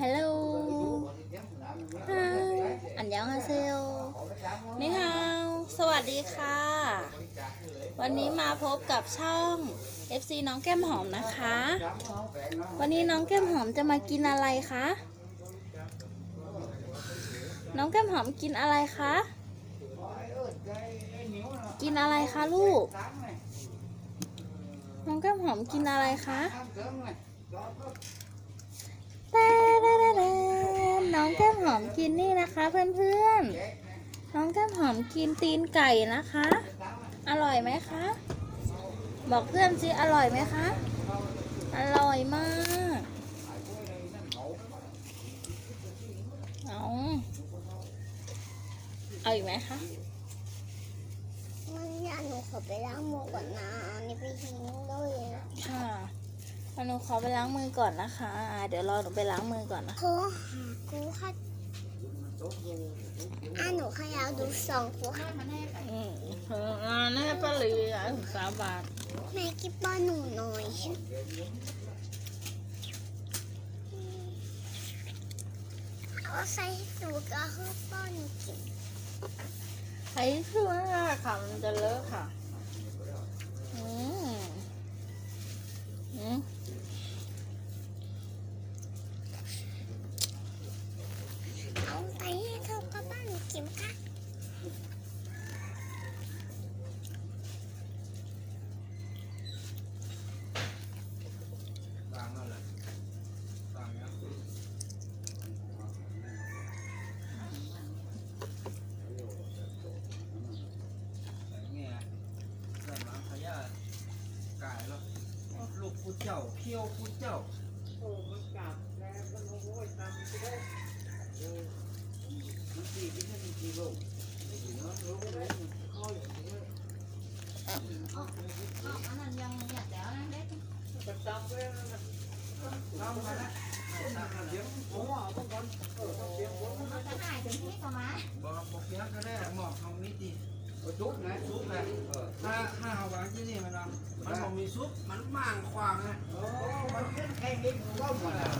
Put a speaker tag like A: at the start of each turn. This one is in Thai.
A: ฮัลโหลฮายอันยังฮาเซลนี่ฮาวสวัสดีค่ะ วันนี้มาพบกับช่อง FC น้องแก้มหอมนะคะ วันนี้น้องแก้มหอมจะมากินอะไรคะ น้องแก้มหอมกินอะไรคะ กินอะไรคะลูก น้องแก้มหอมกินอะไรคะ น้องแก้มหอมกินนี่นะคะ เพื่อนๆ น้องแก้มหอมกินตีนไก่นะคะ อร่อยไหมคะ บอกเพื่อนสิอร่อยไหมคะ อร่อยมาก เอาเอาอีกไหมคะ
B: มันยาหนูขอไปล้างมือก่อนนะอันนี้ไปทิ้งเลยนะ
A: ค่ะงั้นหนู ขอไปล้างมือก่อนนะคะอ่าเดี๋ยวรอหนูไปล้างมือก่อนนะ
B: โทรหากูค่ะอะหนูขยาวดูสองกูค่ะ
A: อืมเอออ่าแน่ป้าลีอะถึงสามบาท
B: แม่กิ๊บป้อนหนูหน่อยเอาใส่สูตรก็คือป้อนหนูกิน
A: ใช้ชื่อว่าค่ะมันจะเลอะค่ะ อืมอืม
B: เอาไปให้เธอก็ป้อนหนูกินค่ะ
C: ลูกผู้เจ้าเขี้ยวผู้เจ้าโอ้มันกลับแล้วมันโอ้ยตามไปได้เออมันสี่ที่นั่นกี่โลเนาะรู้ไหมค่อย
A: อันนั้นยังอยากแล้วนะเด็ก
C: ประจำไว้แล้วนะทำมาแล้วเดี๋ยวผมว่าเอาก่อน ดีซุปนะซุปนะถ้าถ้าเอาวางที่นี่มันเอามันบอกมีซุปมันมั่างควางนะ โอ้มันแค่แค่นี้ก็หมดแล้ว